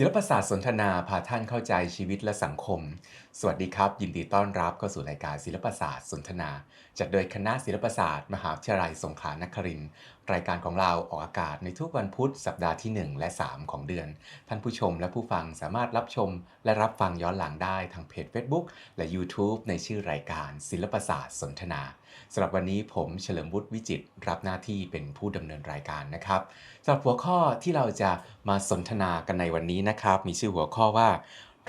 ศิลปศาสตร์สนทนาพาท่านเข้าใจชีวิตและสังคม สวัสดีครับ ยินดีต้อนรับเข้าสู่รายการศิลปศาสตร์สนทนา จัดโดยคณะศิลปศาสตร์ มหาวิทยาลัยสงขลานครินทร์รายการของเราออกอากาศในทุกวันพุธสัปดาห์ที่ 1 และ 3 ของเดือน ท่านผู้ชมและผู้ฟังสามารถรับชม และรับฟังย้อนหลังได้ทางเพจ Facebook และ YouTube ในชื่อรายการศิลปศาสตร์สนทนา สำหรับวันนี้ผมเฉลิมวุฒิวิจิตรรับหน้าที่เป็นผู้ดำเนินรายการนะครับสำหรับหัวข้อที่เราจะมาสนทนากันในวันนี้นะครับ มีชื่อหัวข้อว่า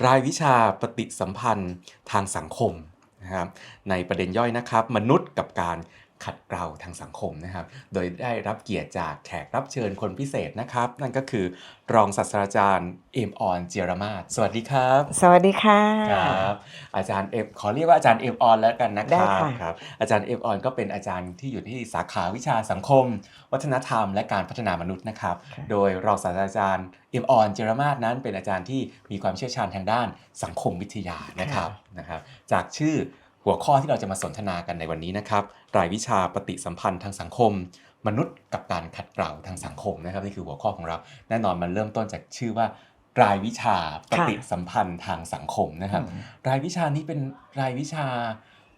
รายวิชาปฏิสัมพันธ์ทางสังคมนะครับในประเด็นย่อยนะครับ มนุษย์กับการ ขัดเกลาทางสังคมนะครับ โดยได้รับเกียรติจากแขกรับเชิญคนพิเศษนะครับ นั่นก็คือรองศาสตราจารย์เอมออนเจียรมาศสวัสดีครับ สวัสดีค่ะครับอาจารย์เอมขอเรียกว่าอาจารย์เอมออนแล้วกันนะคได้รับค่ะครับ อาจารย์เอมออนก็เป็นอาจารย์ที่อยู่ที่สาขาวิชาสังคม วัฒนธรรม และการพัฒนามนุษย์นะครับ โดยรองศาสตราจารย์เอมออนเจรมาศนั้นเป็นอาจารย์ที่มีความเชี่ยวชาญทางด้านสังคมวิทยานะครับนะครับ จากชื่อ หัวข้อที่เราจะมาสนทนากันในวันนี้นะครับ รายวิชาปฏิสัมพันธ์ทางสังคม มนุษย์กับการขัดเกลาทางสังคมนะครับนี่คือหัวข้อของเรา แน่นอนมันเริ่มต้นจากชื่อว่ารายวิชาปฏิสัมพันธ์ทางสังคมนะครับ รายวิชานี้เป็นรายวิชา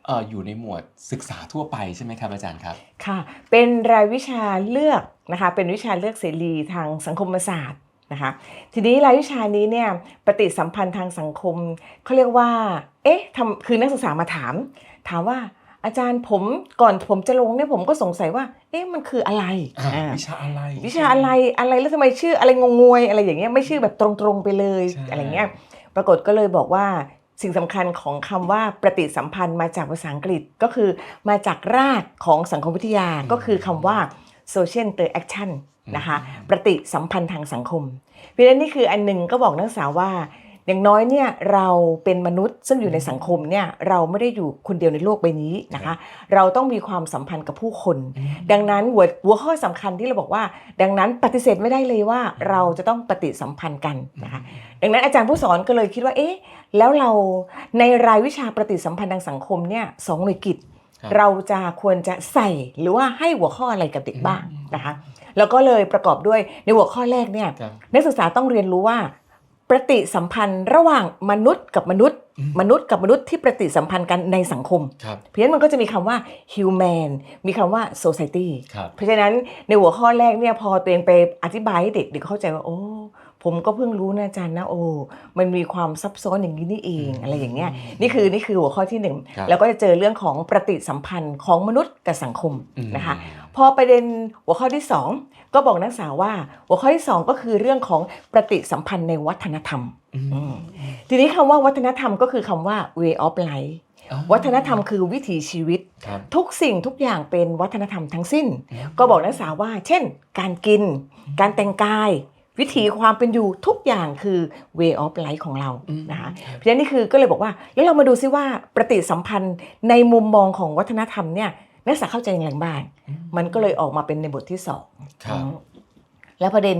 เอ่ออยู่ในหมวดศึกษาทั่วไปใช่ไหมครับอาจารย์ครับ ค่ะ เป็นรายวิชาเลือกนะคะ เป็นวิชาเลือกเสรีทางสังคมศาสตร์นะคะ ทีนี้รายวิชานี้เนี่ยปฏิสัมพันธ์ทางสังคมเขาเรียกว่า เอ๊ะทำคือนักศึกษามาถาม ถามว่าอาจารย์ผมก่อนผมจะลงเนี่ยผมก็สงสัยว่า เอ๊ะมันคืออะไรอ่าอ่าวิชาอะไร วิชาอะไรอะไรแล้วทำไมชื่ออะไรงงงวยอะไรอย่างเงี้ยไม่ชื่อแบบตรงๆไปเลยใช่อะไรเงี้ยปรากฏก็เลยบอกว่าสิ่งสำคัญของคำว่าปฏิสัมพันธ์มาจากภาษาอังกฤษก็คือมาจากรากของสังคมวิทยาก็คือคำว่า social interaction นะคะปฏิสัมพันธ์ทางสังคมเพราะฉะนั้นนี่คืออันหนึ่งก็บอกนักศึกษาว่า อย่างน้อยเนี่ยเราเป็นมนุษย์ซึ่งอยู่ในสังคมเนี่ยเราไม่ได้อยู่คนเดียวในโลกใบนี้นะคะ เราต้องมีความสัมพันธ์กับผู้คน ดังนั้นหัวหัวข้อสำคัญที่เราบอกว่า ดังนั้นปฏิเสธไม่ได้เลยว่าเราจะต้องปฏิสัมพันธ์กันนะคะดังนั้นอาจารย์ผู้สอนก็เลยคิดว่าเอ๊ะแล้วเราในรายวิชาปฏิสัมพันธ์ทางสังคมเนี่ยสองหน่วยกิจครับเราจะควรจะใส่หรือว่าให้หัวข้ออะไรกับเด็กบ้างนะคะแล้วก็เลยประกอบด้วยในหัวข้อแรกเนี่ยครับนักศึกษาต้องเรียนรู้ว่า ปฏิสัมพันธ์ระหว่างมนุษย์กับมนุษย์อืมมนุษย์กับมนุษย์ที่ปฏิสัมพันธ์กันในสังคมครับเพราะฉะนั้นมันก็จะมีคำว่า human มีคำว่า society ครับเพราะฉะนั้นในหัวข้อแรกเนี่ยพอตัวเองไปอธิบายให้เด็กเด็กเข้าใจว่าโอ้ผมก็เพิ่งรู้นะอาจารย์นะโอ้มันมีความซับซ้อนอย่างนี้นี่เองอะไรอย่างเงี้ยนี่คือนี่คือหัวข้อที่หนึ่งครับแล้วก็จะเจอเรื่องของปฏิสัมพันธ์ของมนุษย์กับสังคมอืมนะคะพอประเด็นหัวข้อที่สอง ก็บอกนักศึกษาว่า หัวข้อที่สองก็คือเรื่องของปฏิสัมพันธ์ในวัฒนธรรมอืมอืมทีนี้คำว่าวัฒนธรรมก็คือคำว่า way of life อ๋อวัฒนธรรมคือวิถีชีวิตครับทุกสิ่งทุกอย่างเป็นวัฒนธรรมทั้งสิ้นอืมก็บอกนักศึกษาว่า เช่น การกิน การแต่งกาย วิถีความเป็นอยู่ทุกอย่างคือ way of life ของเราอืมนะคะครับเพราะฉะนั้นนี่คือก็เลยบอกว่า แล้วเรามาดูซิว่าปฏิสัมพันธ์ในมุมมองของวัฒนธรรมเนี่ย นักศึกษาเข้าใจอย่างไรบ้าง มันก็เลยออกมาเป็นในบทที่สองครับอืมแล้วประเด็น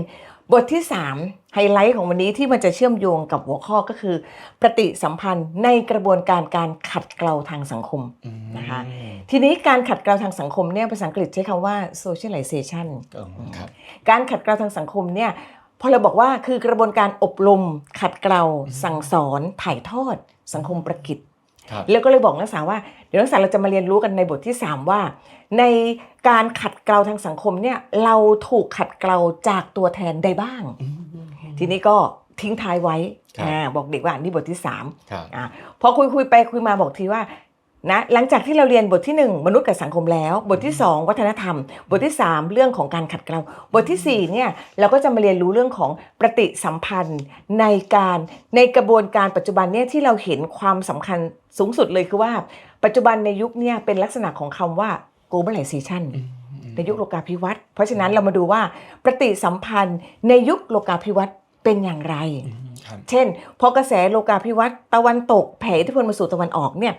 บทที่ 3 ไฮไลท์ของวันนี้ที่มันจะเชื่อมโยงกับหัวข้อก็คือ ปฏิสัมพันธ์ในกระบวนการการขัดเกลาทางสังคมอืมนะคะทีนี้การขัดเกลาทางสังคมเนี่ยภาษาอังกฤษใช้คำว่า socialization ก็ครับการขัดเกลาทางสังคมเนี่ยพอเราบอกว่าคือกระบวนการอบรม ขัดเกลาสั่งสอน ถ่ายทอด สังคมประกิจครับ แล้วก็เลยบอกนักศึกษาว่าเดี๋ยวนักศึกษาเราจะมาเรียนรู้กันในบทที่ 3 ว่า ในการขัดเกลาทางสังคมเนี่ยเราถูกขัดเกลาจากตัวแทนใดบ้างอืมทีนี้ก็ทิ้งท้ายไว้ครับอ่าบอกเด็กว่านี่บทที่3ครับอ่าพอคุยคุยไปคุยมาบอกทีว่า นะหลังจากที่เราเรียนบทที่ 1 มนุษย์กับสังคมแล้ว บทที่ 2 วัฒนธรรม บทที่ 3 เรื่องของการขัดเกลาบทที่4เนี่ยเราก็จะมาเรียนรู้เรื่องของปฏิสัมพันธ์ในการในกระบวนการปัจจุบันเนี่ยที่เราเห็นความสำคัญสูงสุดเลยคือว่า ปัจจุบันในยุคเนี่ยเป็นลักษณะของคำว่า globalization ในยุคโลกาภิวัตน์เพราะฉะนั้นเรามาดูว่าปฏิสัมพันธ์ในยุคโลกาภิวัตน์เป็นอย่างไรอืมครับเช่น พอกระแสโลกาภิวัตน์ตะวันตกแผ่อิทธิพลมาสู่ตะวันออกเนี่ย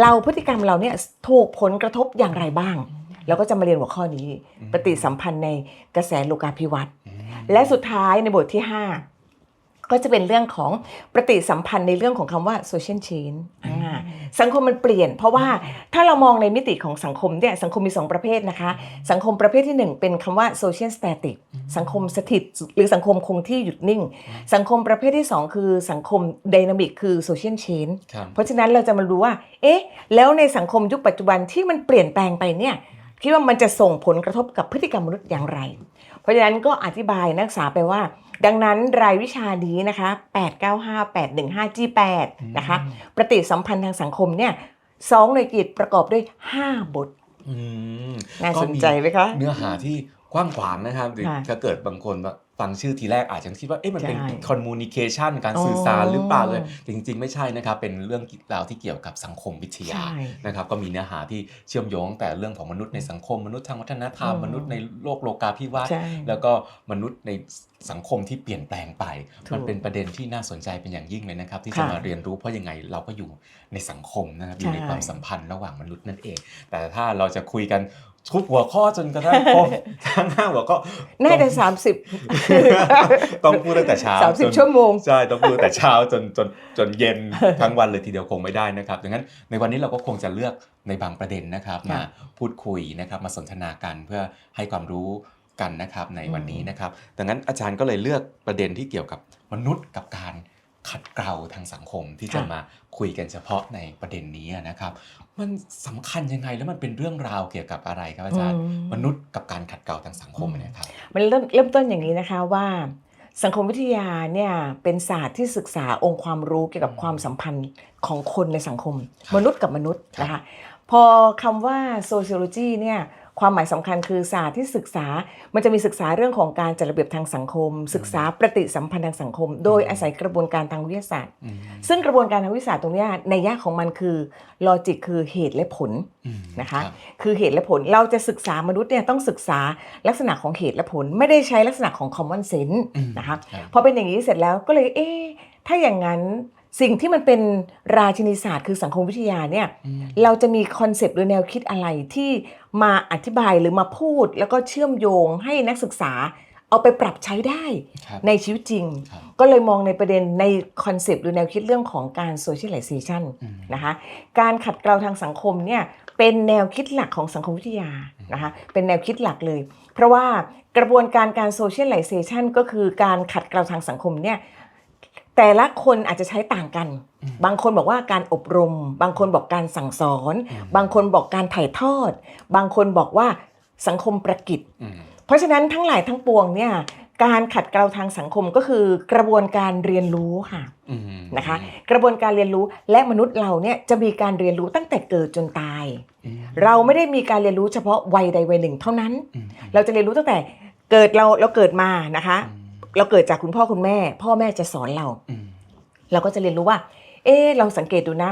เราพฤติกรรมเราเนี่ยถูกผลกระทบอย่างไรบ้าง เราก็จะมาเรียนหัวข้อนี้ ปฏิสัมพันธ์ในกระแสโลกาภิวัตน์อืมและสุดท้ายในบทที่ ก็จะเป็นเรื่องของปฏิสัมพันธ์ในเรื่องของคำว่า social change อ่าสังคมมันเปลี่ยน เพราะว่าถ้าเรามองในมิติของสังคมเนี่ยสังคมมี 2 ประเภทนะคะ สังคมประเภทที่ 1 เป็นคำว่า social static สังคมสถิตหรือสังคมคงที่หยุดนิ่ง สังคมประเภทที่ 2 คือสังคม dynamic คือ social change ครับเพราะฉะนั้นเราจะมารู้ว่า เอ๊ะ แล้วในสังคมยุคปัจจุบันที่มันเปลี่ยนแปลงไปเนี่ยคิดว่ามันจะส่งผลกระทบกับพฤติกรรมมนุษย์อย่างไร เพราะฉะนั้นก็อธิบายนักศึกษาไปว่า ดังนั้นรายวิชานี้นะคะ895 815 G8 นะคะปฏิสัมพันธ์ทางสังคมเนี่ยสองหน่วยกิจประกอบด้วย 5 บทอืมน่าก็สนใจไหมคะ เนื้อหาที่กว้างขวางนะครับหรือค่ะถ้าเกิดบางคน ฟังชื่อทีแรกอาจจะคิดว่าเอ๊ะมันเป็นใช่ communication การอ๋อสื่อสารหรือเปล่าเลยจริง ๆ ไม่ใช่นะครับ เป็นเรื่องราวที่เกี่ยวกับสังคมวิทยาใช่นะครับก็มีเนื้อหาที่เชื่อมโยงแต่เรื่องของมนุษย์ในสังคมมนุษย์ทางวัฒนธรรมอืมมนุษย์ในโลกโลกาภิวัตน์ใช่แล้วก็มนุษย์ในสังคมที่เปลี่ยนแปลงไปถูกมันเป็นประเด็นที่น่าสนใจเป็นอย่างยิ่งเลยนะครับ ที่จะค่ะมาเรียนรู้เพราะยังไงเราก็อยู่ในสังคมนะครับอยู่ในใช่ความสัมพันธ์ระหว่างมนุษย์นั่นเอง แต่ถ้าเราจะคุยกัน ทุกหัวข้อจนกระทั่งครบทั้งห้าหัวข้อน่าจะต้อง30ต้องพูดตั้งแต่เช้าจน30ชั่วโมงใช่ต้องพูดแต่เช้าจนจนจนเย็นทั้งวันเลยทีเดียวคงไม่ได้นะครับดังนั้นในวันนี้เราก็คงจะเลือกในบางประเด็นนะครับค่ะมาพูดคุยนะครับมาสนทนากันเพื่อให้ความรู้กันนะครับในวันนี้นะครับ ดังนั้นอาจารย์ก็เลยเลือกประเด็นที่เกี่ยวกับมนุษย์กับการขัดเกลาทางสังคมที่จะค่ะมาคุยกันเฉพาะในประเด็นนี้นะครับ มันสำคัญยังไงแล้วมันเป็นเรื่องราวเกี่ยวกับอะไรครับอาจารย์อืมมนุษย์กับการขัดเกลาทางสังคมเนยครับมันเริ่มเริ่มต้นอย่างนี้นะคะว่าสังคมวิทยาเนี่ยเป็นศาสตร์ที่ศึกษาองค์ความรู้เกี่ยวกับความสัมพันธ์ของคนในสังคมครับมนุษย์กับมนุษย์ครับนะคะพอคำว่า sociology เนี่ย ความหมายสำคัญคือศาสตร์ที่ศึกษา มันจะมีศึกษาเรื่องของการจัดระเบียบทางสังคม ศึกษาปฏิสัมพันธ์ทางสังคม โดยอาศัยกระบวนการทางวิทยาศาสตร์อืมซึ่งกระบวนการทางวิทยาศาสตร์ตรงเนี้ยในยะของมันคือลอจิกคือเหตุและผลอืมนะคะรับคือเหตุและผลเราจะศึกษามนุษย์เนี่ยต้องศึกษาลักษณะของเหตุและผล ไม่ได้ใช้ลักษณะของ common sense อืมนะคะครับพอเป็นอย่างนี้เสร็จแล้วก็เลยเอ๊ะถ้าอย่างนั้น สิ่งที่มันเป็นราชินีศาสตร์คือสังคมวิทยาเนี่ยอืมเราจะมีคอนเซปต์หรือแนวคิดอะไรที่มาอธิบายหรือมาพูด แล้วก็เชื่อมโยงให้นักศึกษาเอาไปปรับใช้ได้ครับในชีวิตจริงครับก็เลยมองในประเด็นในคอนเซปต์หรือแนวคิดเรื่องของการ socialization อืมนะคะการขัดเกลาทางสังคมเนี่ยเป็นแนวคิดหลักของสังคมวิทยานะคะเป็นแนวคิดหลักเลย เพราะว่ากระบวนการการ socialization ก็คือการขัดเกลาทางสังคมเนี่ย แต่ละคนอาจจะใช้ต่างกัน บางคนบอกว่าการอบรม บางคนบอกการสั่งสอน บางคนบอกการถ่ายทอด บางคนบอกว่าสังคมประกิจอืมเพราะฉะนั้นทั้งหลายทั้งปวงเนี่ยการขัดเกลาทางสังคมก็คือกระบวนการเรียนรู้ค่ะอืมนะคะ กระบวนการเรียนรู้และมนุษย์เราเนี่ยจะมีการเรียนรู้ตั้งแต่เกิดจนตายอืมเราไม่ได้มีการเรียนรู้เฉพาะวัยใดวัยหนึ่งเท่านั้นอืมเราจะเรียนรู้ตั้งแต่เกิดเราเราเกิดมานะคะอืม เราเกิดจากคุณพ่อคุณแม่ พ่อแม่จะสอนเราอืมเราก็จะเรียนรู้ว่า เออเราสังเกตดูนะ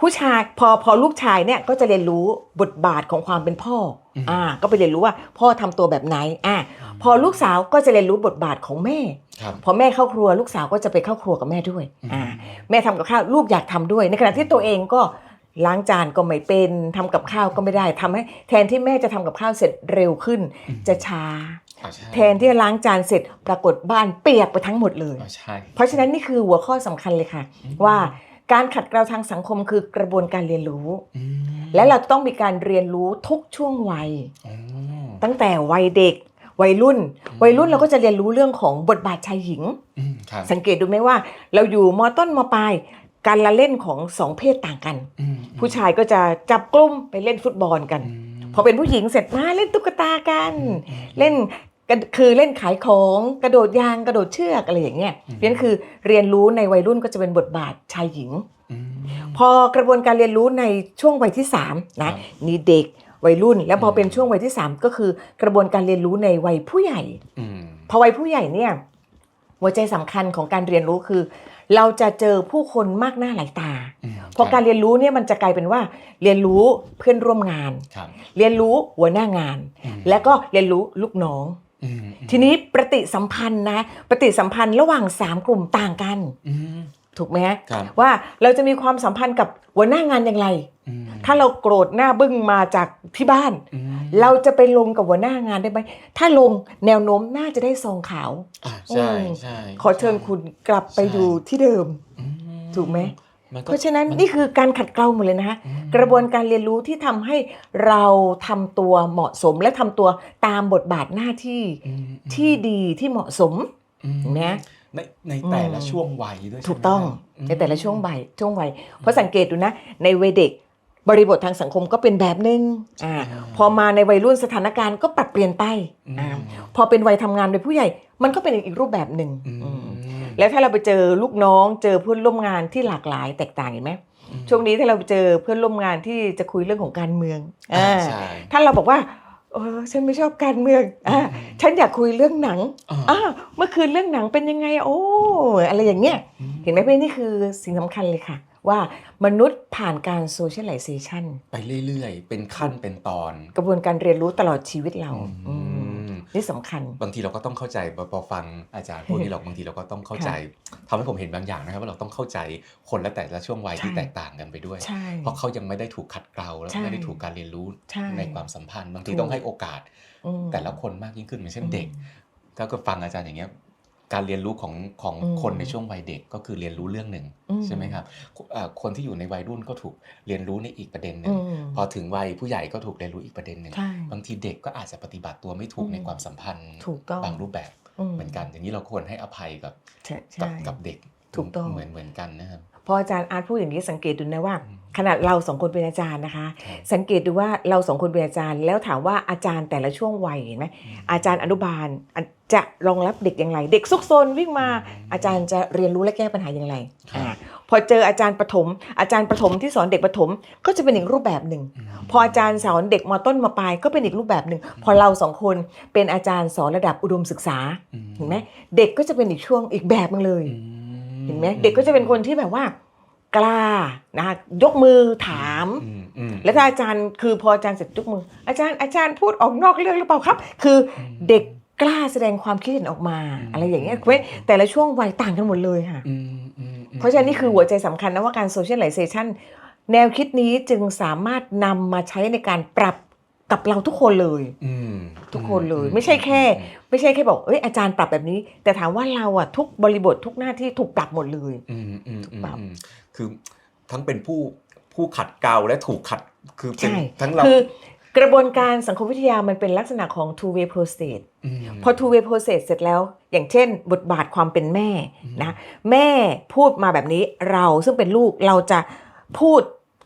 ผู้ชายพอพอลูกชายเนี่ยก็จะเรียนรู้บทบาทของความเป็นพ่ออมอ่า ก็ไปเรียนรู้ว่า พ่อทำตัวแบบไหน อ่า พอลูกสาวก็จะเรียนรู้บทบาทของแม่ครับพอแม่เข้าครัวลูกสาวก็จะไปเข้าครัวกับแม่ด้วยอืมอ่า แม่ทำกับข้าวลูกอยากทำด้วย ในขณะที่ตัวเองก็ ล้างจานก็ไม่เป็นทำกับข้าวก็ไม่ได้ทำให้แทนที่แม่จะทำกับข้าวเสร็จเร็วขึ้น จะช้าอ่าใช่แทนที่จะล้างจานเสร็จปรากฏบ้านเปียกไปทั้งหมดเลยอ่าใช่เพราะฉะนั้นนี่คือหัวข้อสำคัญเลยค่ะ ว่าการขัดเกลาทางสังคมคือกระบวนการเรียนรู้อืมและเราต้องมีการเรียนรู้ทุกช่วงวัยอ๋อตั้งแต่วัยเด็กวัยรุ่น วัยรุ่นเราก็จะเรียนรู้เรื่องของบทบาทชายหญิงอืมครับสังเกตดูไหมว่า เราอยู่มต้นมปลาย การละเล่นของสองเพศต่างกันอืมผู้ชายก็จะจับกลุ่มไปเล่นฟุตบอลกันอืมพอเป็นผู้หญิงเสร็จมาเล่นตุ๊กตากัน เล่นกระคือเล่นขายของกระโดดยางกระโดดเชือกอะไรอย่างเงี้ยเพราะฉะนั้นคือเรียนรู้ในวัยรุ่นก็จะเป็นบทบาทชายหญิงอืมพอกระบวนการเรียนรู้ในช่วงวัยที่3นะนี่เด็กวัยรุ่น แล้วพอเป็นช่วงวัยที่ 3 ก็คือกระบวนการเรียนรู้ในวัยผู้ใหญ่อืมพอวัยผู้ใหญ่เนี่ยหัวใจสำคัญของการเรียนรู้คือ เราจะเจอผู้คนมากหน้าหลายตาอืมพอการเรียนรู้เนี่ยมันจะกลายเป็นว่า เรียนรู้เพื่อนร่วมงานครับเรียนรู้หัวหน้างานอืมและก็เรียนรู้ลูกน้องอืมทีนี้ปฏิสัมพันธ์นะปฏิสัมพันธ์ระหว่าง3กลุ่มต่างกันอืม ถูกไหมฮะครับว่าเราจะมีความสัมพันธ์กับหัวหน้างานอย่างไรอืมถ้าเราโกรธหน้าบึ้งมาจากที่บ้านอืมเราจะไปลงกับหัวหน้างานได้ไหมถ้าลงแนวโน้มน่าจะได้ซองขาวอะใช่อืมใช่ขอเชิญคุณกลับไปอยู่ที่เดิมอืมถูกไหมมันก็เพราะฉะนั้นมันี่คือการขัดเกลาหมดเลยนะคะอืมกระบวนการเรียนรู้ที่ทำให้เราทำตัวเหมาะสมและทำตัวตามบทบาทหน้าที่อืมที่ดีที่เหมาะสมอืมเห็นไหม ในในแต่ละอืมช่วงวัยด้วยถูกต้องใช่ไหมในแต่ละช่วงวัยช่วงวัยเพราะสังเกตดูนะในวัยเด็กบริบททางสังคมก็เป็นแบบหนึ่งอ่าพอมาในวัยรุ่นสถานการณ์ก็ปรับเปลี่ยนไปอืมอ่าพอเป็นวัยทำงานเป็นผู้ใหญ่ มันก็เป็นอีกรูปแบบหนึ่งอืมอืมแล้วถ้าเราไปเจอลูกน้องเจอเพื่อนร่วมงานที่หลากหลายแตกต่างเห็นไหมอืมช่วงนี้ถ้าเราไปเจอเพื่อนร่วมงานที่จะคุยเรื่องของการเมืองอ่าอ่าใช่ถ้าเราบอกว่า เออฉันไม่ชอบการเมืองอ่าฉันอยากคุยเรื่องหนังอ่าอ่าเมื่อคืนเรื่องหนังเป็นยังไง โอ้อะไรอย่างเงี้ยอืมเห็นไหมเพื่อนนี่คือสิ่งสำคัญเลยค่ะ ว่ามนุษย์ผ่านการโซเชียลไลเซชันไปเรื่อยๆ เป็นขั้นเป็นตอน กระบวนการเรียนรู้ตลอดชีวิตเราอืมอืม นี่สำคัญ บางทีเราก็ต้องเข้าใจพอพอฟังอาจารย์พวกนี้เราบางทีเราก็ต้องเข้าใจทำให้ผมเห็นบางอย่างนะครับว่าเราต้องเข้าใจคนและแต่ละช่วงวัยที่ใช่แตกต่างกันไปด้วยใช่เพราะเขายังไม่ได้ถูกขัดเกลาแล้วใช่ไม่ได้ถูกการเรียนรู้ใช่ในความสัมพันธ์ บางทีถูกต้องให้โอกาสอืมแต่ละคนมากยิ่งขึ้นเหมือนเช่นอืมเด็ก ถ้าก็ฟังอาจารย์อย่างเงี้ย การเรียนรู้ของของอืมคนในช่วงวัยเด็กก็คือเรียนรู้เรื่องหนึ่งอืมใช่ไหมครับเอ่อคนที่อยู่ในวัยรุ่นก็ถูกเรียนรู้ในอีกประเด็นหนึ่อืงมพอถึงวัยผู้ใหญ่ก็ถูกเรียนรู้อีกประเด็นหนึ่งใช่บางทีเด็กก็อาจจะปฏิบัติตัวไม่ถูกอืมในความสัมพันธ์ถูกต้องบางรูปแบบเหมือนกัน อย่างนี้เราควรให้อภัยกับใช่กับใช่กับเด็กถูกต้องเหมือนเหมือนกันนะครับ พออาจารย์อาร์ตพูดอย่างนี้สังเกตดูนะว่าอืมขนาดเราสองคนเป็นอาจารย์นะคะครับสังเกตดูว่าเราสองคนเป็นอาจารย์ แล้วถามว่าอาจารย์แต่ละช่วงวัยเห็นไหมอาจารย์อนุบาลอะจะรองรับเด็กอย่างไร เด็กซุกซนวิ่งมาอาจารย์จะเรียนรู้และแก้ปัญหาอย่างไรครับอ่าพอเจออาจารย์ประถม อาจารย์ประถมที่สอนเด็กประถมก็จะเป็นอีกรูปแบบหนึ่งอืมพออาจารย์สอนเด็กมต้นมาปลายก็เป็นอีกรูปแบบหนึ่ง พอเราสองคนเป็นอาจารย์สอนระดับอุดมศึกษาอืเห็นไหมเด็กก็จะเป็นอีกช่วงอีกแบบหนึงเลยอื เห็นไหมเด็กก็จะเป็นคนที่แบบว่า กล้านะคะยกมือถามอืมอืมแล้วถ้าอาจารย์คือพออาจารย์เสร็จยกมือ อาจารย์อาจารย์พูดออกนอกเรื่องหรือเปล่าครับ คือเด็กกล้าแสดงความคิดเห็นออกมาอืมอะไรอย่างเงี้ยเว้ยแต่ละช่วงวัยต่างกันหมดเลยค่ะอืมอืมอืมเพราะฉะนั้นนี่คือหัวใจสำคัญนะว่าการโซเชียลไลเซชันแนวคิดนี้จึงสามารถนำมาใช้ในการปรับ กับเราทุกคนเลยอืมทุกคนเลยอืไม่ใช่แค่ ไม่ใช่แค่บอกเอ้ยอาจารย์ปรับแบบนี้ แต่ถามว่าเราอะทุกบริบททุกหน้าที่ถูกปรับหมดเลยอืมอืมอืมปรับอืมคือทั้งเป็นผู้ผู้ขัดเกลาและถูกขัดคือเป็นใช่ทั้งเราคือกระบวนการสังคมวิทยามันเป็นลักษณะของ two way process มพอ two way process เสร็จแล้ว อย่างเช่น บทบาทความเป็นแม่อืมนะแม่พูดมาแบบนี้เราซึ่งเป็นลูกเราจะพูด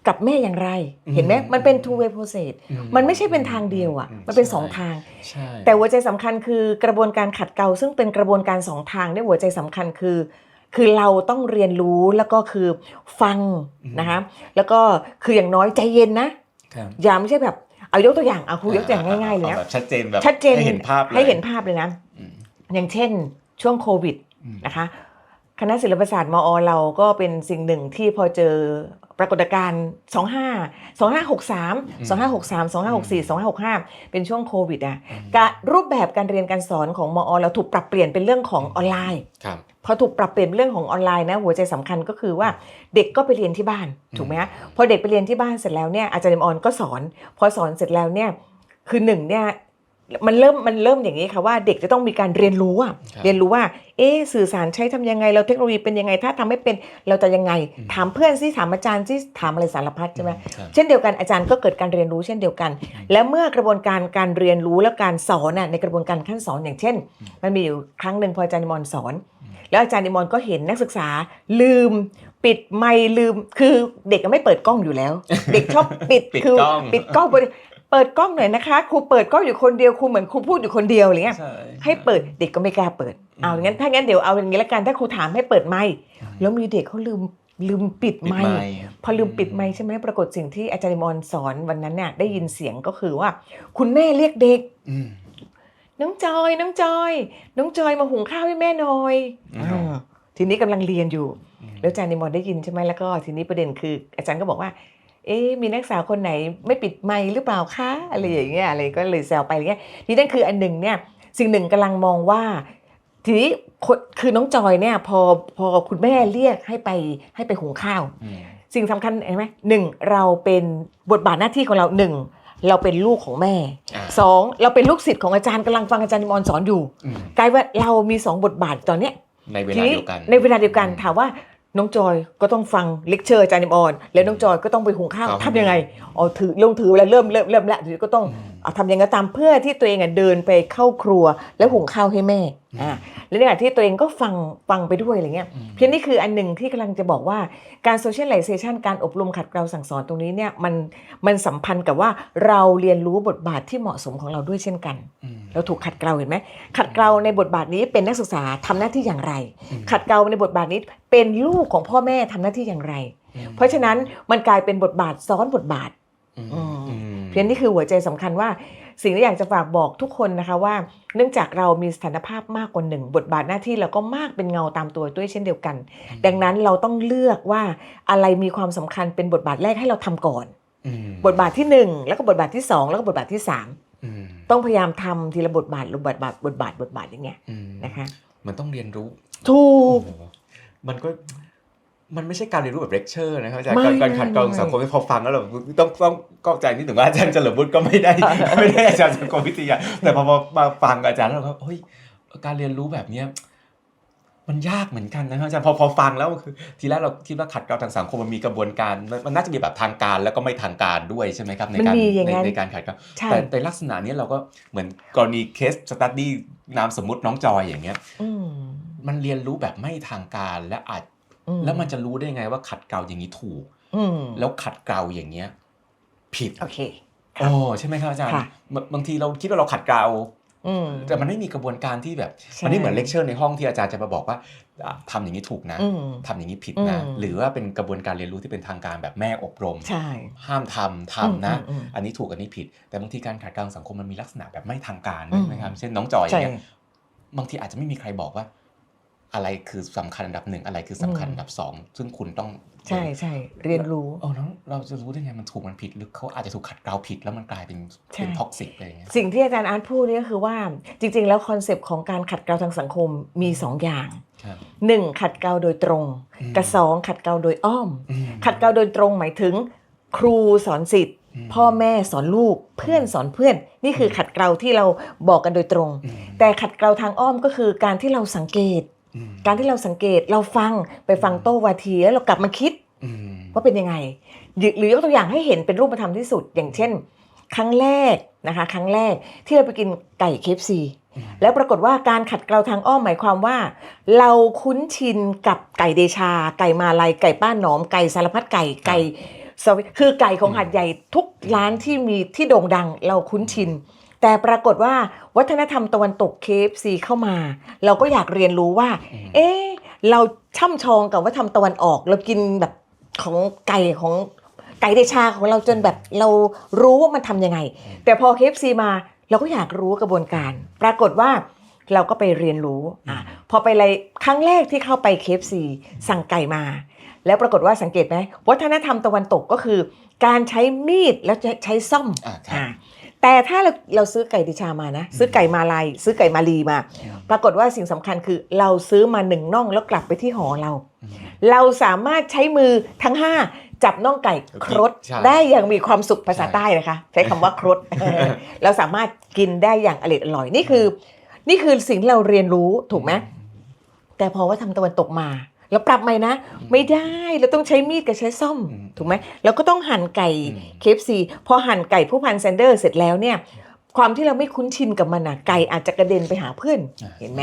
กับแม่อย่างไร เห็นไหมมันเป็น two way process อืมันไม่ใช่เป็นทางเดียวอะอืมันเป็นสองใช่ทางใช่แต่หัวใจสำคัญคือกระบวนการขัดเกลาซึ่งเป็นกระบวนการสองทางเนี่ยหัวใจสำคัญคือ คือเราต้องเรียนรู้แล้วก็คือฟังนะคะแล้วก็คืออย่างน้อยใจเย็นนะครับอย่าไม่ใช่แบบเอายกตัวอย่างเอาครูยกตัวอย่างง่ายๆเลยอนะแบบชัดเจนแบบชัดเจนให้เห็นภาพลยให้เห็นภาพเลยนะอืมอย่างเช่นช่วงโควิดอืมนะคะคณะศิลปศาสตร์มอ เราก็เป็นสิ่งหนึ่งที่พอเจอป รากฏการณ์25 2563 2563 2564 2565 เป็นช่วงโควิดอะกะรูปแบบการเรียนการสอนของมอ เราถูกปรับเปลี่ยนเป็นเรื่องของออนไลน์ครับพอถูกปรับเปลี่ยนเป็นเรื่องของออนไลน์นะหัวใจสำคัญก็คือว่าเด็กก็ไปเรียนที่บ้านถูกไหมฮะพอเด็กไปเรียนที่บ้านเสร็จแล้วเนี่ยอาจารย์ออนก็สอน พอสอนเสร็จแล้วเนี่ยคือหนึ่งเนี่ย มันเริ่มมันเริ่มอย่างนี้ค่ะว่าเด็กจะต้องมีการเรียนรู้อะครับเรียนรู้ว่า เอ๊ะสื่อสารใช้ทำยังไงเราเทคโนโลยีเป็นยังไงถ้าทำไม่เป็นเราจะยังไง ถามเพื่อนซิถามอาจารย์ซิถามอะไรสารพัดใช่ไหมครับเช่นเดียวกันอาจารย์ก็เกิดการเรียนรู้เช่นเดียวกัน และเมื่อกระบวนการการเรียนรู้และการสอนน่ะในกระบวนการขั้นสอนอย่างเช่น มันมีอยู่ครั้งหนึ่งพออาจารย์นิมอนสอน แล้วอาจารย์นิมอนก็เห็นนักศึกษาลืมปิดไมค์ลืมคือเด็กก็ไม่เปิดกล้องอยู่แล้ว เด็กชอบปิดปิดคืกล้องปิดกล้อง เปิดเปิดกล้องหน่อยนะคะครูเปิดกล้องอยู่คนเดียวครูเหมือนครูพูดอยู่คนเดียวอะไรเงี้ยใช่ให้เปิดเด็กก็ไม่กล้าเปิดเอาอย่างนั้นถ้างั้นเดี๋ยวเอาอย่างนี้ละกันถ้าครูถามให้เปิดไมค์แล้วมีเด็กเขาลืมลืมปิดปิดไมไมค์ค์พอลืมปิดไมค์ใช่ไหมปรากฏสิ่งที่อาจารย์นิมอนสอนวันนั้นเนี่ยได้ยินเสียงก็คือว่า คุณแม่เรียกเด็กอืมน้องจอย น้องจอย น้องจอยมาหุงข้าวให้แม่หน่อยอืมอ่าทีนี้กำลังเรียนอยู่อืมแล้วอาจารย์นิมอนได้ยินใช่ไหมแล้วก็ทีนี้ประเด็นคือ อาจารย์ก็บอกว่า เอ๊ะมีนักศึกษาคนไหนไม่ปิดไมค์หรือเปล่าคะอะไรอย่างเงี้ยอะไรก็เลยแซวไปอะไรเงี้ยทีนั้นคืออันหนึ่งเนี่ยสิ่งหนึ่งกำลังมองว่าทีนี้คนคือน้องจอยเนี่ยพอพอคุณแม่เรียกให้ไปให้ไปหุงข้าวอืมสิ่งสำคัญเห็นไหมหนึ่งเราเป็นบทบาทหน้าที่ของเราหนึ่งเราเป็นลูกของแม่อ่าสองเราเป็นลูกศิษย์ของอาจารย์กำลังฟังอาจารย์นิมอนสอนอยู่อืมกลายว่าเรามีสองบทบาทตอนเนี้ยในเวทีลานี้เดียวกันในเวลาเดียวกันถามว่า น้องจอยก็ต้องฟังเลคเชอร์อาจารย์นิมอนแล้วน้องจอยก็ต้องไปหุงข้าวครับทำยังไงอ๋อถือลงถือเวลาเริ่มเริ่มเริ่มแล้วเดี๋ยวก็ต้องอืม เอาทำยังไงก็ตามเพื่อที่ตัวเองอะเดินไปเข้าครัวแล้วหุงข้าวให้แม่อ่าแล้วในขณะที่ตัวเองก็ฟังฟังไปด้วยอะไรเงี้ยอืมเพียงนี่คืออันหนึ่งที่กำลังจะบอกว่าการโซเชียลไลเซชันการอบรมขัดเกลาสั่งสอนตรงนี้เนี่ยมันมันสัมพันธ์กับว่าเราเรียนรู้บทบาทที่เหมาะสมของเราด้วยเช่นกันอืมเราถูกขัดเกลาเห็นไหมขัดเกลาในบทบาทนี้เป็นนักศึกษาทำหน้าที่อย่างไรอืมขัดเกลาในบทบาทนี้เป็นลูกของพ่อแม่ทำหน้าที่อย่างไรอืมเพราะฉะนั้นมันกลายเป็นบทบาทซ้อนบทบาทอืมอืมอืม เพียงนี่คือหัวใจสำคัญว่า สิ่งที่อยากจะฝากบอกทุกคนนะคะว่า เนื่องจากเรามีสถานภาพมากกว่าหนึ่งบทบาทหน้าที่เราก็มากเป็นเงาตามตัวด้วยเช่นเดียวกัน ดังนั้นเราต้องเลือกว่าอะไรมีความสำคัญเป็นบทบาทแรกให้เราทำก่อนอืมบทบาทที่หนึ่งแล้วก็บทบาทที่สองแล้วก็บทบาทที่สามอืมต้องพยายามทำทีละบทบาทลบทบาทบทบาทบทบาทอย่างเงี้ยอืมนะคะมันต้องเรียนรู้ ถูกโอ้โหมันก็ มันไม่ใช่การเรียนรู้แบบเลคเชอร์นะครับอาจารย์ไม่การการขัดเกลาไม่สังคมที่พอฟังแล้วเราต้องต้องเข้าใจนิดหนึ่งว่าอาจารย์เฉลิมบุตรก็ไม่ได้ไม่ได้อาจารย์สังคมวิทยาแต่พอมามาฟังอาจารย์แล้วเราก็เฮ้ยการเรียนรู้แบบเนี้ยมันยากเหมือนกันนะครับอาจารย์พอพอฟังแล้วคือทีแรกเราคิดว่าขัดเกลาทางสังคมมันมีกระบวนการ มันมันน่าจะมีแบบทางการแล้วก็ไม่ทางการด้วยใช่ไหมครับในมันการมีอย่างในนั้นในการขัดเกลาใช่แต่ในลักษณะเนี้ยเราก็เหมือนกรณีเคสสตัดดี้นามสมมติน้องจอยอย่างเงี้ยอืมมันเรียนรู้แบบไม่ทางการและอาจอื แล้วมันจะรู้ได้ไงว่าขัดเกลาอย่างนี้ถูกอืมแล้วขัดเกลาอย่างเงี้ย ผิดโอเคโอ้ใช่ไหมครับอาจารย์ค่ะบางบางทีเราคิดว่าเราขัดเกลาอืมแต่มันไม่มีกระบวนการที่แบบใช่มันไม่เหมือนเลคเชอร์ในห้องที่อาจารย์จะมาบอกว่าอะทำอย่างนี้ถูกนะอืมทำอย่างนี้ผิดนะอืมหรือว่าเป็นกระบวนการเรียนรู้ที่เป็นทางการแบบแม่อบรมใช่ห้ามทำทำนะอืมอืมอืมอันนี้ถูกอันนี้ผิด แต่บางทีการขัดเกลาสังคมมันมีลักษณะแบบไม่ทางการอืมใช่ไหมครับ เช่นน้องจอยอใช่ย่างเงี้ยบางทีอาจจะไม่มีใครบอกว่า อะไรคือสำคัญอันดับหนึ่งอะไรคือสำคัญอันดับสองซึ่งคุณต้องใช่ใช่เรียนรู้เออแล้วเราจะรู้ได้ไงมันถูกมันผิดหรือเขาอาจจะถูกขัดเกลาผิดแล้วมันกลายเป็นใช่เป็นท็อกซิกอะไรอย่างเงี้ยสิ่งที่อาจารย์อาร์ตพูดเนี่ยก็คือว่าจริง ๆ แล้วคอนเซปต์ของการขัดเกลาทางสังคมมีสองอย่างครับหนึ่งขัดเกลาโดยตรงอืมกับสองขัดเกลาโดยอ้อมอืมขัดเกลาโดยตรงหมายถึง ครูสอนสิทธิ์อืมพ่อแม่สอนลูกเพื่อนสอนเพื่อน นี่คือขัดเกลาที่เราบอกกันโดยตรงอืมแต่ขัดเกลาทางอ้อมก็คือการที่เราสังเกตอืม การที่เราสังเกตเราฟังไปฟังโต้วาทีแล้วเรากลับมาคิดอืมว่าเป็นยังไงหรือหรือยกตัวอย่างให้เห็นเป็นรูปธรรมที่สุด อย่างเช่น ครั้งแรกนะคะ ครั้งแรกที่เราไปกินไก่เคฟซีอืมแล้วปรากฏว่าการขัดเกลาทางอ้อมหมายความว่า เราคุ้นชินกับไก่เดชา ไก่มาลายไก่ป้าหนอมไก่สารพัดไก่ไก่สวิคือไก่ของหาดใหญ่ทุกร้านที่มีที่โด่งดัง เราคุ้นชิน แต่ปรากฏว่าวัฒนธรรมตะวันตกเคฟซีเข้ามา เราก็อยากเรียนรู้ว่าอืมเอ๊ะเราช่ำชองกับวัฒนธรรมตะวันออก เรากินแบบของไก่ของไก่เดชาของเราจนแบบเรารู้ว่ามันทำยังไง แต่พอเคฟซีมาเราก็อยากรู้กระบวนการ ปรากฏว่าเราก็ไปเรียนรู้อะพอไปเลยครั้งแรกที่เข้าไปเคฟซีสั่งไก่มา แล้วปรากฏว่าสังเกตไหมวัฒนธรรมตะวันตกก็คือ การใช้มีดแล้วจะใช้ซ่อมอ่าครับอะ แต่ถ้าเราเราซื้อไก่ดิชามานะ ซื้อไก่มาลายซื้อไก่มาลีมา ปรากฏว่าสิ่งสำคัญคือเราซื้อมาหนึ่งน่องแล้วกลับไปที่หอเราอืมเราสามารถใช้มือทั้ง5จับน่องไก่ครดใช่ได้อย่างมีความสุขภาษาใช่ใต้นะคะ ใช้คำว่าครดเราสามารถกินได้อย่างอร่อยอร่อยนี่คือ นี่คือสิ่งที่เราเรียนรู้ถูกไหมแต่พอว่าทำตะวันตกมา แล้วปรับใหม่นะ ไม่ได้เราต้องใช้มีดกับใช้ซ่อมอืมถูกไหมแล้วก็ต้องหั่นไก่อืมเคฟซีพอหั่นไก่ผู้พันแซนเดอร์เสร็จแล้วเนี่ย ความที่เราไม่คุ้นชินกับมันอะไก่อาจจะกระเด็นไปหาเพื่อนอ่าเห็นไหม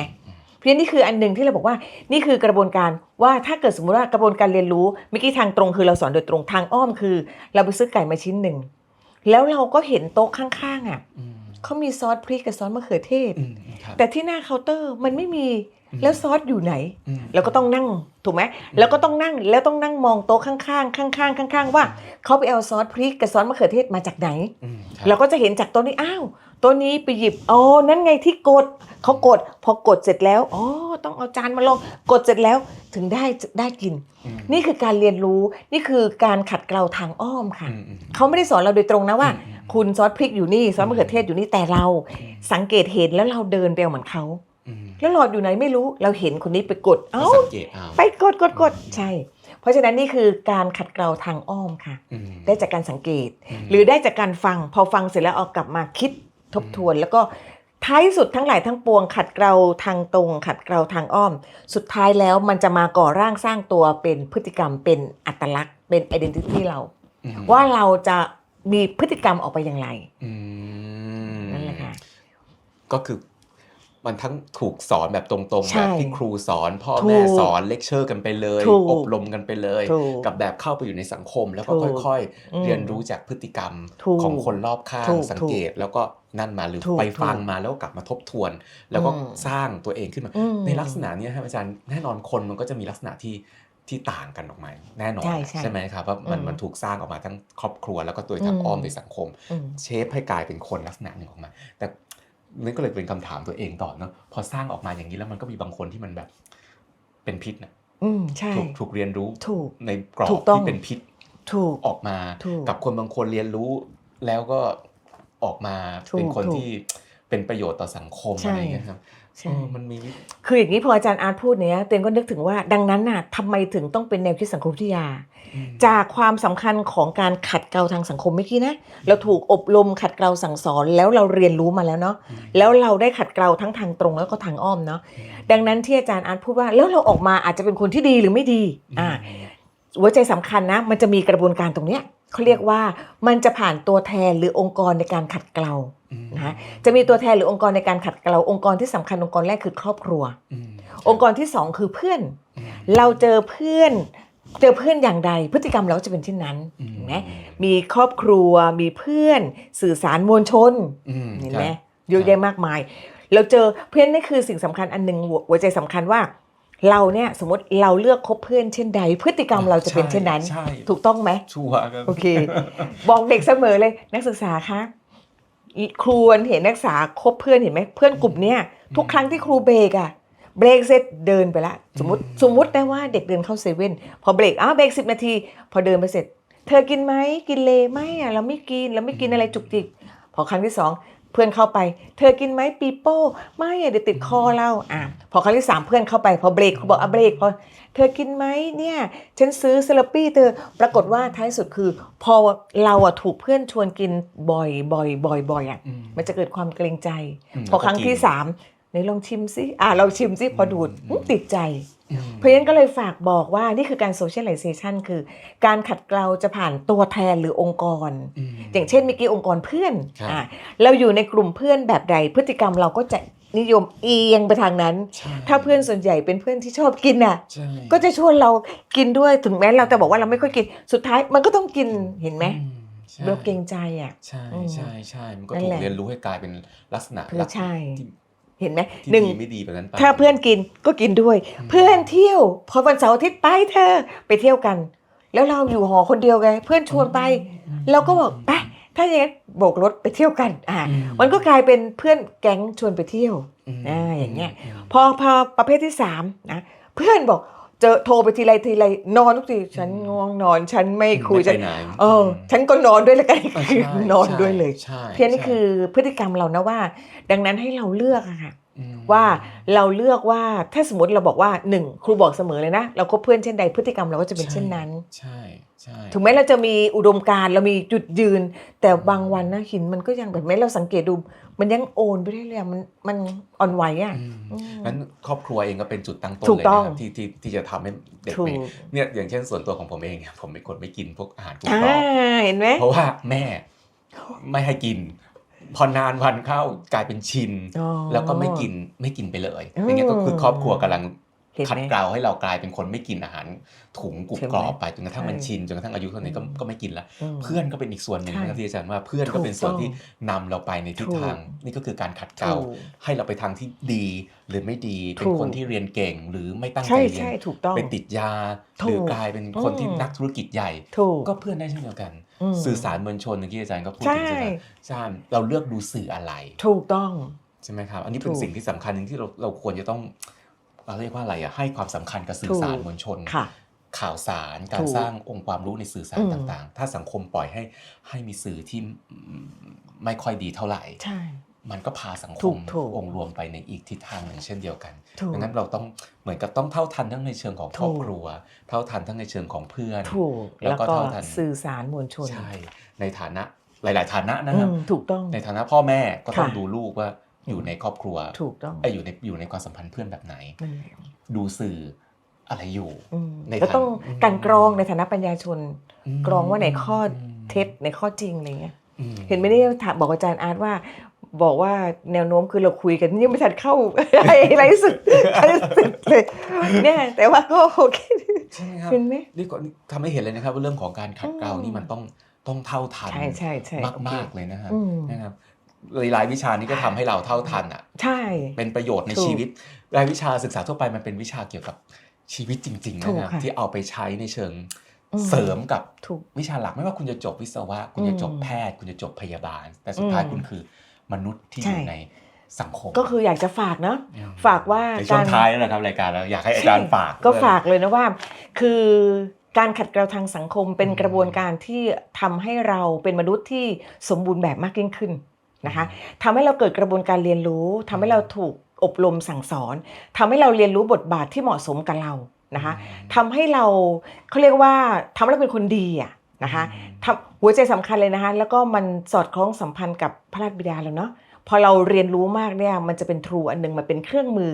เพราะฉะนั้นนี่คืออันหนึ่งที่เราบอกว่านี่คือกระบวนการว่าถ้าเกิดสมมติว่ากระบวนการเรียนรู้เมื่อกี้ทางตรงคือเราสอนโดยตรงทางอ้อมคือ เราไปซื้อไก่มาชิ้นหนึ่งแล้วเราก็เห็นโต๊ะข้างๆอะอืม เขามีซอสพริกกับซอสมะเขือเทศอืมครับแต่ที่หน้าเคาน์เตอร์มันไม่มีอืมแล้วซอสอยู่ไหนอืมเราก็ต้องนั่งถูกไหมแล้วก็ต้องนั่งแล้วต้องนั่งมองโต๊ะข้างๆข้างๆข้างๆว่าเขาไปเอาซอสพริกกับซอสมะเขือเทศมาจากไหนอืมครับเราก็จะเห็นจากโต๊ะนี้อ้าวโต๊ะนี้ไปหยิบอ๋อนั่นไงที่กดเขากดพอกดเสร็จแล้วอ๋อต้องเอาจานมาลองกดเสร็จแล้วถึงได้ได้กินอืมนี่คือการเรียนรู้นี่คือการขัดเกลาทางอ้อมค่ะอืมอืมเขาไม่ได้สอนเราโดยตรงนะว่าอืม คุณซอสพริกอยู่นี่ซอสมะเขือเทศอยู่นี่แต่เราสังเกตเห็นแล้วเราเดินไปเอาเหมือนเขาอืมแล้วหลอดอยู่ไหนไม่รู้เราเห็นคนนี้ไปกด เอ้าสังเกตเอาไปกดกดกดใช่ เพราะฉะนั้นนี่คือการขัดเกลาทางอ้อมค่ะอืมได้จากการสังเกตมหรือได้จากการฟัง พอฟังเสร็จแล้วเอากลับมาคิดทบทวน แล้วก็ท้ายสุดทั้งหลายทั้งปวง ขัดเกลาทางตรง ขัดเกลาทางอ้อม สุดท้ายแล้วมันจะมาก่อร่างสร้างตัวเป็นพฤติกรรมเป็นอัตลักษณ์ เป็น identity เราอืมว่าเราจะ มีพฤติกรรมออกไปอย่างไรอืมนั่นแหละค่ะก็คือมันทั้งถูกสอนแบบตรงๆใช่แบบที่ครูสอน พ่อถูกแม่สอนเลคเชอร์กันไปเลยถูกอบรมกันไปเลยถูกกับแบบเข้าไปอยู่ในสังคม แล้วก็ถูกค่อยอืมๆเรียนรู้จากพฤติกรรมถูกของคนรอบข้างถูกสังเกต แล้วก็นั่นมาหรือถูกไปฟังถูกมาแล้วก็กลับมาทบทวน แล้วก็อืมสร้างตัวเองขึ้นมาอืมในลักษณะเนี้ยครับอาจารย์แน่นอนคนมันก็จะมีลักษณะที่ ที่ต่างกันออกมาแน่นอนใช่ใช่ไหมครับว่ามันอืมมันถูกสร้างออกมาทั้งครอบครัวแล้วก็โดยทางอืมอ้อมโดยสังคมอืมเชฟให้กลายเป็นคนลักษณะหนึ่งออกมา แต่นี่ก็เลยเป็นคำถามตัวเองต่อเนาะพอสร้างออกมาอย่างนี้แล้วมันก็มีบางคนที่มันแบบเป็นพิษนะอืมใช่ถูกถูกเรียนรู้ถูกในกรอถูบกต้องที่เป็นพิษถูกออกมาถูกกับคนบางคนเรียนรู้แล้วก็ออกมาถูกเป็นคนถูกที่เป็นประโยชน์ต่อสังคมใช่อะไรอย่างเงี้ยครับใช่เออ มันมีคืออย่างนี้พออาจารย์อาร์ตพูดเนี้ยเตียงก็นึกถึงว่าดังนั้นน่ะทำไมถึงต้องเป็นแนวคิดสังคมวิทยาอืมจากความสำคัญของการขัดเกลาทางสังคมเมื่อกี้นะเราถูกอบรมขัดเกลาสั่งสอนแล้วเราเรียนรู้มาแล้วเนาะอืมแล้วเราได้ขัดเกลาทั้งทางตรงแล้วก็ทางอ้อมเนาะดังนั้นที่อาจารย์อาร์ตพูดว่าแล้วเราออกมาอาจจะเป็นคนที่ดีหรือไม่ดีอ่า หัวใจสำคัญนะ มันจะมีกระบวนการตรงเนี้ยเขาเรียกว่ามันจะผ่านตัวแทนหรือองค์กรในการขัดเกลาอืมนะจะมีตัวแทนหรือองค์กรในการขัดเกลาองค์กรที่สำคัญองค์กรแรกคือครอบครัวอืมองค์กรที่สองคือเพื่อนอืมเราเจอเพื่อนเจอเพื่อนอย่างใดพฤติกรรมเราก็จะเป็นเช่นนั้นอืมเห็นไหมมีครอบครัวมีเพื่อน สื่อสารมวลชนอืมเห็นไหมครับเยอะแยะมากมาย เราเจอเพื่อนนี่คือสิ่งสำคัญอันหนึ่งหัวหัวใจสำคัญว่า เราเนี่ยสมมติเราเลือกคบเพื่อนเช่นใด พฤติกรรมเราจะเป็นเช่นนั้น ใช่ ถูกต้องไหมชัวร์ครับโอเค บอกเด็กเสมอเลยนักศึกษาคะครูเห็นนักศึกษาคบเพื่อนเห็นไหมเพื่อนกลุ่มเนี้ยทุกครั้งที่ครูเบรกอะเบรกเสร็จเดินไปละ สมมติสมมติได้ว่าเด็กเดินเข้าเซเว่นพอเบรกอ้าวเบรกสิบนาที พอเดินไปเสร็จ เธอกินไหมกินเลไม่อะเราไม่กินเราไม่กินอะไรจุกจิกพอครั้งที่สอง เพื่อนเข้าไป เธอกินไหมปีโป้ไม่อะเดี๋ยวติดคอเราอะพอครั้งที่สามเพื่อนเข้าไปพอเบรกเขาบอกอะเบรกพอเธอกินไหมเนี่ยฉันซื้อเซลปี้เธอปรากฏว่าท้ายสุดคือ พอเราอะถูกเพื่อนชวนกินบ่อยบ่อยบ่อยบ่อยอะอืมมันจะเกิดความเกรงใจอืมพอครั้งที่แล้วก็กินสามในลองชิมซิอ่าเราชิมซิพอดูดอืมอื้อติดใจอืมเพราะฉะนั้นก็เลยฝากบอกว่านี่คือการ socialization คือ การขัดเกลาจะผ่านตัวแทนหรือองค์กรม อย่างเช่นเมื่อกี้องค์กรเพื่อนครับอ่าเราอยู่ในกลุ่มเพื่อนแบบใดพฤติกรรมเราก็จะนิยมเอียงไปทางนั้นใช่ถ้าเพื่อนส่วนใหญ่เป็นเพื่อนที่ชอบกินน่ะใช่ก็จะชวนเรากินด้วยถึงแม้เราจะบอกว่าเราไม่ค่อยกินสุดท้ายมันก็ต้องกินเห็นไหมอืใช่เราเกรงใจอะใช่อืมใช่ใช่มันก็นั่นถูแหกละเรียนรู้ให้กลายเป็นลักษณะเพื่อใช่ที่เห็นไหมที่หนึ่งดีไม่ดีแบบนั้นไปถ้าเพื่อนกินก็กินด้วย เพื่อนเที่ยว พอวันเสาร์อาทิตย์ไปเธอไปเที่ยวกัน แล้วเราอยู่หอคนเดียวไง เพื่อนชวนไป เราก็บอกไปถ้าอย่างนั้นโบกรถไปเที่ยวกันอ่าอืมันก็กลายเป็นเพื่อนแก๊งชวนไปเที่ยวมอ่าอย่างเงี้ยมพอพอประเภทที่สามนะเพื่อนบอกเจอโทรไปทีไรทีไรนอนทุกทีฉันง่วงนอน ฉันไม่คุยไม่ฉัไปนไหนเออ ฉันก็นอนด้วยแล้วกันเออใช่นอนด้วยเลยใช่เพียงนี่ใช่คือพฤติกรรมเรานะว่า ดังนั้นให้เราเลือกอะค่ะม ว่าเราเลือกว่าถ้าสมมติเราบอกว่าหนึ่งครูบอกเสมอเลยนะ เราคบเพื่อนเช่นใดพฤติกรรมเราก็จะเป็นเช่นนั้น ใช่ใช่ถึงแม้เราจะมีอุดมการณ์เรามีจุดยืน แต่บางวันนะหินมันก็ยังแบบแม้เราสังเกตดู มันยังโอนไปเรื่อยๆมันมันอ่อนไหวอะอืมอืมงั้นครอบครัวเองก็เป็นจุดตั้งต้นถูกเลยต้องนะครับที่ที่ที่จะทำให้เด็กถูไปกเนี่ยอย่างเช่นส่วนตัวของผมเองเนี่ยผมเป็นคนไม่กินพวกอาหารกรุบอ่ากรอบเห็นไหมเพราะว่าแม่ไม่ให้กิน พอนานวันเข้ากลายเป็นชิน อ๋อ แล้วก็ไม่กินไม่กินไปเลยอืมอย่างเงี้ยก็คือครอบครัวกำลังเห็นไหมขัดเกลาให้เรากลายเป็นคนไม่กินอาหารถุงกรุบใช่ไหมกรอบไปจนกระทั่งมันใช่ ชินจนกระทั่งอายุเท่านี้ก็อืมก็ไม่กินละอืมเพื่อนก็เป็นอีกส่วนหนึ่งใช่นะครับที่อาจารย์ว่าเพื่อนก็เป็นส่วนที่นำเราไปในทิศถูก ทาง นี่ก็คือการขัดเกลาถูก ให้เราไปทางที่ดีหรือไม่ดีเป็นถูก คนที่เรียนเก่งหรือไม่ตั้งใจใช่เรียนใช่ถูกต้อง ไปติดยา ถูกหรือกลายเป็นคนที่อืมนักธุรกิจใหญ่ ถูก ก็เพื่อนได้เช่นเดียวกันอืม สื่อสารมวลชนเมื่อกี้อาจารย์ก็พูดใช่ถึงใช่ไหมใช่เราเลือกดูสื่ออะไร ถูกต้องใช่ไหมครับ อันนี้เป็นถูกสิ่งที่สำคัญหนึ่งที่เราเราควรจะต้องเราเรียกว่าอะไรอะให้ความสำคัญกับสื่อสารถูกมวลชนค่ะข่าวสารการถูกสร้างองค์ความรู้ในสื่อสารอืมต่างๆ ถ้าสังคมปล่อยให้ให้มีสื่อที่อืมไม่ค่อยดีเท่าไหร่ใช่ มันก็พาสังคถูมกถูกองค์รวมไปในอีกทิศทางหนึ่งเช่นเดียวกันถูกดังนั้นเราต้องเหมือนกับต้องเท่าทันทั้งในเชิงของครอบถูกครัว เท่าทันทั้งในเชิงของเพื่อนถูกแล้แล้ววก็ก็เท่าทันสื่อสารมวลชนใช่ในฐานะหลาย ๆ ฐานะนะอืครับมถูกต้องในฐานะพ่อแม่ก็ต้องค่ะดูลูกว่าอยู่ในครอบครัวถูกต้องไอยอยู่ในอยู่ในความสัมพันธ์เพื่อนแบบไหนนั่นแหละดูสื่ออะไรอยู่อืมในก็ต้องฐานะอืมกลันกรองในฐานะปัญญาชนอืมกรองว่าในข้ออมเท็จในข้อจริงอะไรเงี้ยอืเห็นไหมได้ถามบอกอาจารย์อาร์ตว่า บอกว่าแนวโน้มคือเราคุยกันยังไม่ทันเข้าอะไรสุดอะไรสุดเลยเนี่ยแต่ว่าก็โอเคใช่ไหมครับเห็นไหมนี่ก็ทำให้เห็นเลยนะครับว่าเรื่องของการขัดเกลาอืมนี่มันต้องต้องเท่าทันใช่ใช่ใช่มากโอเคมากๆเลยนะครับอืมนะครับหลายๆวิชานี้ก็ทำให้เราเท่าทันอะใช่เป็นประโยชน์ในถูกชีวิตรายวิชาศึกษาทั่วไปมันเป็นวิชาเกี่ยวกับชีวิตจริงๆถูกนะครับค่ะที่เอาไปใช้ในเชิงอืมเสริมกับถูกวิชาหลักไม่ว่าคุณจะจบวิศวะ คุณจะจบอืมแพทย์ คุณจะจบพยาบาล แต่สุดท้ายอืมคุณคือ มนุษย์ที่อใช่ยู่ในสังคมก็คืออยากจะฝากเนาะอืมฝากว่าในช่วงการท้ายแล้วนะครับรายการแล้วอยากให้อาจารย์ฝาก ก็ด้วยฝากเลยนะว่า คือการขัดเกลาทางสังคมเป็นอืมกระบวนการที่ทำให้เราเป็นมนุษย์ที่สมบูรณ์แบบมากยิ่งขึ้นนะคะทำให้เราเกิดกระบวนการเรียนรู้ทำให้เราถูกอบรมสั่งสอนทำให้เราเรียนรู้บทบาทที่เหมาะสมกับเรานะคะทำให้เราเขาเรียกว่าทำให้เราเป็นคนดีอะ นะคะทำหัวใจสำคัญเลยนะคะแล้วก็มันสอดคล้องสัมพันธ์กับพระราชบิดาแล้วเนาะพอเราเรียนรู้มากเนี่ยมันจะเป็นทรูอันหนึ่งมันเป็นเครื่องมือ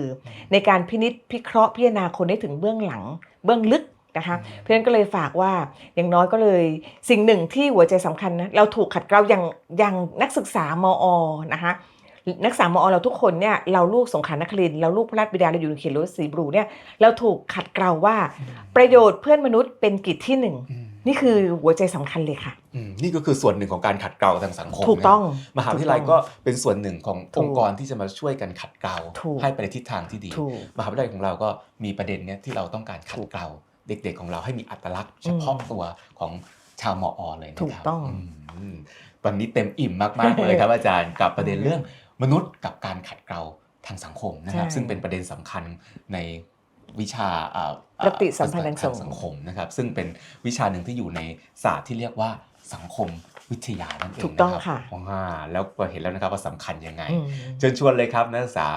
ในการพินิษพิเคราะห์พิจารณาคนได้ถึงเบื้องหลัง เบื้องลึกนะคะเพราะฉะนั้นก็เลยฝากว่าอย่างน้อยก็เลยสิ่งหนึ่งที่หัวใจสำคัญนะเราถูกขัดเกลาอย่างอย่างนักศึกษามอนะคะนักศึกษามอเราทุกคนเนี่ยเราลูกสงขลานครินทร์เราลูกพระราชบิดาเราอยู่ในเขตรั้วสีบรูเนี่ยเราถูกขัดเกลาว่าประโยชน์เพื่อนมนุษย์เป็นกิจที่หนึ่งอืม นี่คือหัวใจสำคัญเลยค่ะอืมนี่ก็คือส่วนหนึ่งของการขัดเกลาทางสังคมถูกต้องนะครับมหาวิทยาลัยก็เป็นส่วนหนึ่งของถูกองค์กรที่จะมาช่วยกันขัดเกลาถูกให้ไปในทิศทางที่ดีถูกมหาวิทยาลัยของเราก็มีประเด็นเนี้ยที่เราต้องการขัดเกลาเด็กๆของเราให้มีอัตลักษณ์เฉพาะตัวของชาวมอเลยนะครับถูกต้องมวันนี้เต็มอิ่มมากๆเลยครับอาจารย์กับประเด็นเรื่องมนุษย์กับการขัดเกลาทางสังคมนะครับใช่ซึ่งเป็นประเด็นสำคัญใน วิชาอ่าปฏิสัมพันธ์ทางสังคมสังคมนะครับ ซึ่งเป็นวิชาหนึ่งที่อยู่ในศาสตร์ที่เรียกว่าสังคมวิทยานั่นเองถูกต้องนรับค่ะว้าแล้วก็เห็นแล้วนะครับว่าสำคัญยังไงอืมเชิญชวนเลยครับนักศึกษา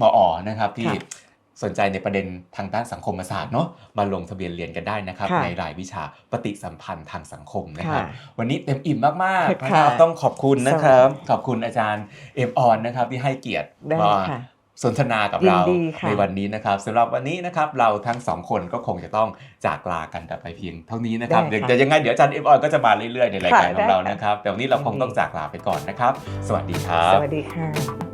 มออนะครับที่ค่ะสนใจในประเด็นทางด้านสังคมศาสตร์เนาะมาลงทะเบียนเรียนกันได้นะครับค่ะในรายวิชาปฏิสัมพันธ์ทางสังคมนะครับค่ะวันนี้เต็มอิ่มมากๆนะคค่ะรับต้องขอบคุณนะครับ ขอบคุณอาจารย์เอ็มออนนะครับที่ให้เกียรติได้มาค่ะ สนทนากับยินเราดีค่ะในวันนี้นะครับสำหรับวันนี้นะครับเราทั้งสองคนก็คงจะต้องจากลากันแต่ไปเพียงเท่านี้นะครับได้เดี๋ยวค่ะเดี๋ยวยังไงเดี๋ยวอาจารย์เอ็มออนก็จะมาเรื่อยๆในรายการค่ะของเราได้ค่ะนะครับแต่วันนี้เราคงต้องจากลาไปก่อนนะครับ สวัสดีครับ สวัสดีค่ะ